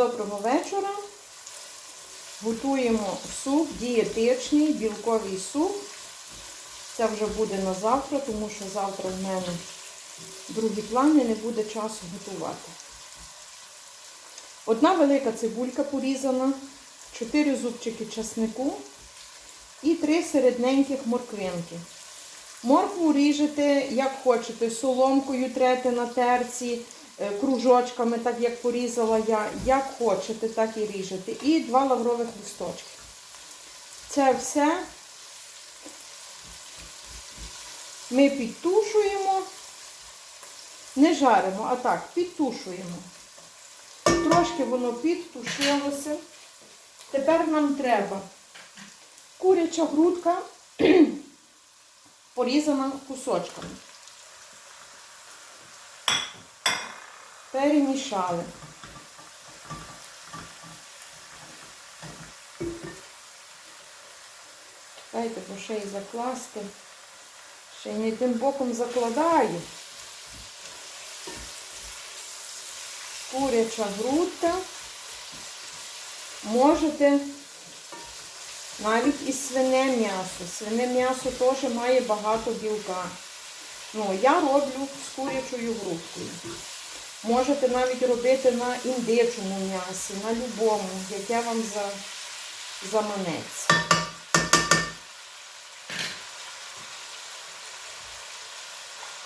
Доброго вечора. Готуємо суп, дієтичний, білковий суп. Це вже буде на завтра, тому що завтра в мене другі плани, не буде часу готувати. Одна велика цибулька порізана, 4 зубчики часнику і 3 середненьких морквинки. Моркву ріжете, як хочете, соломкою трете на терці, кружочками, так як порізала я. Як хочете, так і ріжете. І два лаврових листочки. Це все ми підтушуємо, не жаримо, а так, підтушуємо. Трошки воно підтушилося. Тепер нам треба куряча грудка порізана кусочками. Перемішали. Дайте бо ще закласти. Ще й не тим боком закладаю. Куряча грудка. Можете навіть і свине м'ясо. Свине м'ясо теж має багато білка. Ну, я роблю з курячою грудкою. Можете навіть робити на індичому м'ясі, на любому, яке вам за, заманеться.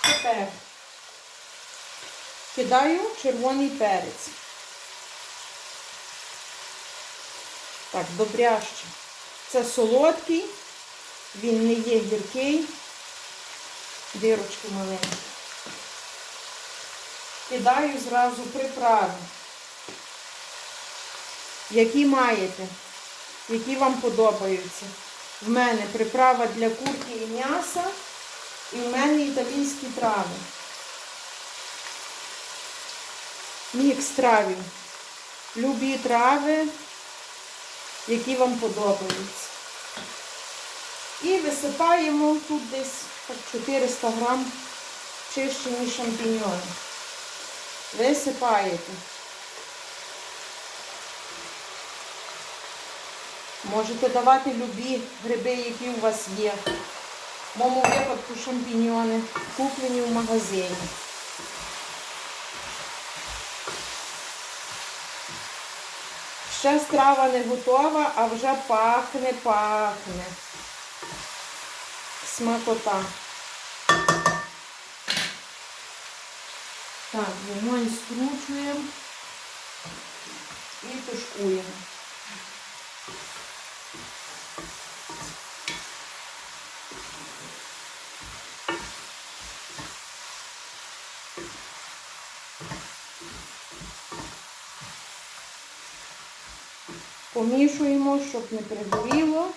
Тепер кидаю червоний перець. Так, добряще. Це солодкий, він не є гіркий, дирочки маленькі. Кидаю зразу приправи, які маєте, які вам подобаються. В мене приправа для курки і м'яса, і в мене італійські трави. Мікс травів. Любі трави, які вам подобаються. І висипаємо тут десь 400 грам чищені шампіньони. Висипаєте. Можете давати любі гриби, які у вас є. В моєму випадку шампіньони, куплені в магазині. Ще страва не готова, а вже пахне, пахне. Смакота. Так, вогонь скручуємо і тушкуємо. Помішуємо, щоб не пригоріло.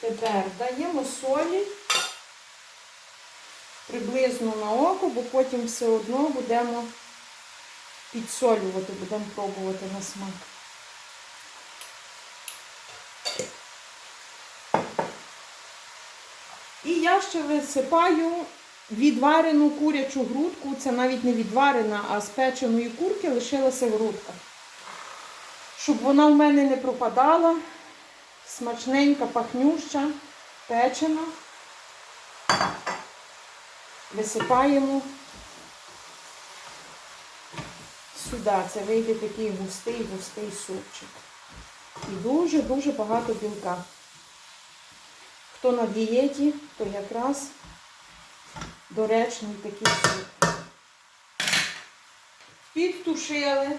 Тепер даємо солі приблизно на око, бо потім все одно будемо підсолювати, будемо пробувати на смак. І я ще висипаю відварену курячу грудку. Це навіть не відварена, а з печеної курки лишилася грудка. Щоб вона в мене не пропадала. Смачненька, пахнюща, печена. Висипаємо сюди. Це вийде такий густий, густий супчик. І дуже-дуже багато білка. Хто на дієті, то якраз доречний такий суп. Підтушили.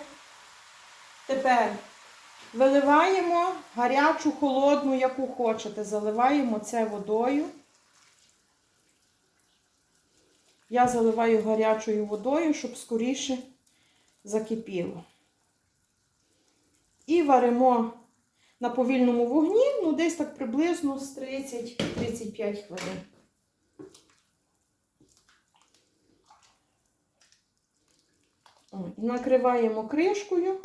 Тепер виливаємо гарячу, холодну, яку хочете. Заливаємо це водою. Я заливаю гарячою водою, щоб скоріше закипіло. І варимо на повільному вогні, ну десь так приблизно з 30-35 хвилин. Накриваємо кришкою,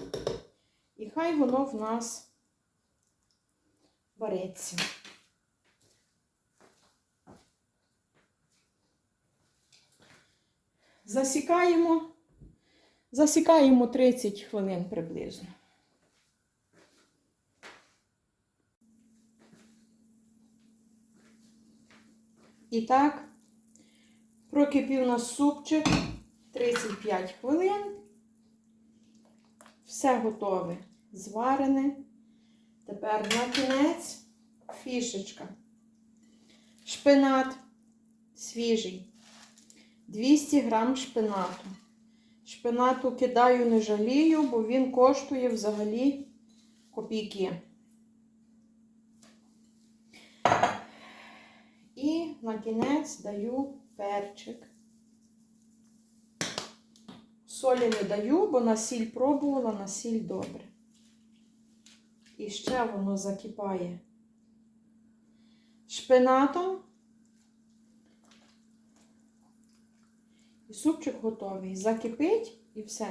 і хай воно в нас вариться. Засікаємо Засікаємо 30 хвилин приблизно. І так, прокипів нас супчик 35 хвилин. Все готове, зварене. Тепер на кінець фішечка. Шпинат свіжий. 200 грам шпинату. Шпинату кидаю, не жалію, бо він коштує взагалі копійки. І на кінець даю перчик. Солі не даю, бо на сіль пробувала, на сіль добре. І ще воно закипає шпинатом. І супчик готовий. Закипить і все.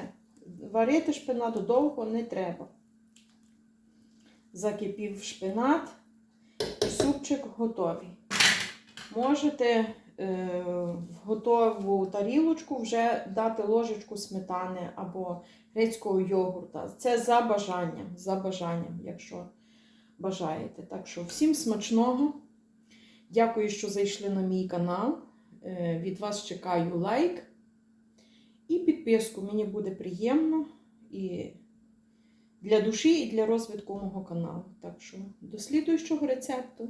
Варити шпинат довго не треба. Закипів шпинат, і супчик готовий. Можете е, в готову тарілочку вже дати ложечку сметани або грецького йогурта. Це за бажанням, за бажанням, якщо бажаєте. Так що всім смачного. Дякую, що зайшли на мій канал. Е, Від вас чекаю лайк і підписку. Мені буде приємно і для душі, і для розвитку мого каналу. Так що до слідуючого рецепту.